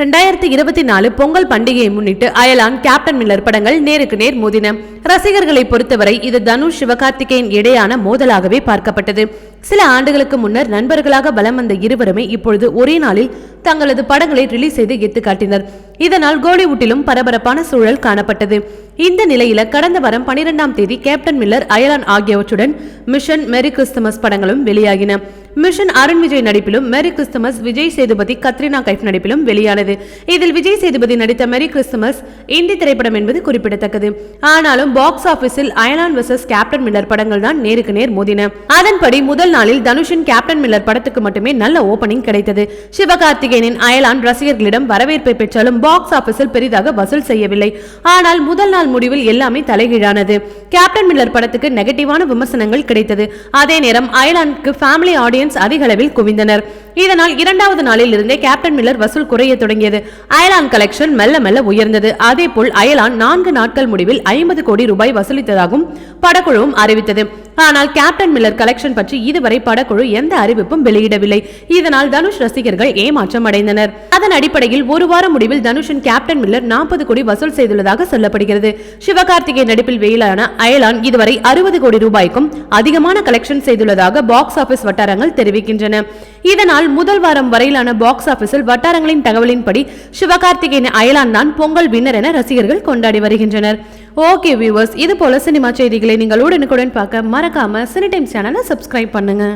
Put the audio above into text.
ரெண்டாயிரத்தி இருபத்தி நாலு பொங்கல் பண்டிகையை முன்னிட்டு அயலான் கேப்டன் மில்லர் படங்கள் நேருக்கு நேர் மோதின. ரசிகர்களை பொறுத்தவரை இது தனுஷ் சிவகார்த்திகேயன் இடையான மோதலாகவே பார்க்கப்பட்டது. சில ஆண்டுகளுக்கு முன்னர் நண்பர்களாக பலம் வந்த இருவருமே இப்பொழுது ஒரே நாளில் தங்களது படங்களை ரிலீஸ் செய்து எத்து காட்டினர். இதனால் கோலிவுட்டிலும் பரபரப்பான சூழல் காணப்பட்டது. இந்த நிலையில கடந்த வாரம் பனிரெண்டாம் தேதி கேப்டன் மில்லர் அயலான் ஆகியவற்றுடன் மிஷன் மெரி கிறிஸ்துமஸ் படங்களும் வெளியாகின. மிஷன் அருண் விஜய் நடிப்பிலும் மெரி கிறிஸ்துமஸ் விஜய் சேதுபதி கத்ரினா கைஃப் நடிப்பிலும் வெளியானது. இதில் விஜய் சேதுபதி நடித்த மெரி கிறிஸ்துமஸ் இந்தி திரைப்படம் என்பது குறிப்பிடத்தக்கது. ஆனாலும் பாக்ஸ் ஆபீஸில் அயலான் வெர்சஸ் கேப்டன் மில்லர் படங்கள் தான் நேருக்கு நேர் மோதின. அதன்படி முதல் நாளில் தனுஷின் கேப்டன் மில்லர் படத்துக்கு மட்டுமே நல்ல ஓபனிங் கிடைத்தது. சிவகார்த்திகேயனின் அயலான் ரசிகர்களிடம் வரவேற்பை பெற்றாலும் பாக்ஸ் ஆபீஸில் பெரிதாக வசூல் செய்யவில்லை. ஆனால் முதல் நாள் முடிவில் எல்லாமே தலைகீழானது. கேப்டன் மில்லர் படத்துக்கு நெகட்டிவான விமர்சனங்கள் கிடைத்தது. அதே நேரம் அயலானுக்கு ஃபேமிலி ஆடியன்ஸ் அதிகளவில் குவிந்தனர். இதனால் இரண்டாவது நாளில் இருந்தே கேப்டன் மில்லர் வசூல் குறைய தொடங்கியது. அயலான் கலெக்ஷன் மெல்ல மெல்ல உயர்ந்தது. அதேபோல் அயலான் நான்கு நாட்கள் முடிவில் ஐம்பது கோடி ரூபாய் வசூலித்ததாகவும் படக்குழுவும் அறிவித்தது. ஆனால் கேப்டன் மில்லர் கலெக்ஷன் பற்றி இதுவரை படக்குழு எந்த அறிவிப்பும் வெளியிடவில்லை. இதனால் தனுஷ் ரசிகர்கள் ஏமாற்றம் அடைந்தனர். அதன் அடிப்படையில் ஒரு வார முடிவில் தனுஷின் கேப்டன் மில்லர் நாற்பது கோடி வசூல் செய்துள்ளதாக சொல்லப்படுகிறது. சிவகார்த்திகை நடிப்பில் வெளியிலான அயலான் இதுவரை அறுபது கோடி ரூபாய்க்கும் அதிகமான கலெக்ஷன் செய்துள்ளதாக பாக்ஸ் ஆபீஸ் வட்டாரங்கள் தெரிவிக்கின்றன. இதனால் முதல் வாரம் வரையிலான பாக்ஸ் ஆபீஸில் வட்டாரங்களின் தகவலின்படி சிவகார்த்திகேயன் அயலான் தான் பொங்கல் வின்னர் என ரசிகர்கள் கொண்டாடி வருகின்றனர். ஓகே வியூவர்ஸ் இது போல சினிமா செய்திகளை நீங்கள் உடனுக்குடன் பார்க்க மறக்காம சினி டைம்ஸ் சேனலை சப்ஸ்கிரைப் பண்ணுங்க.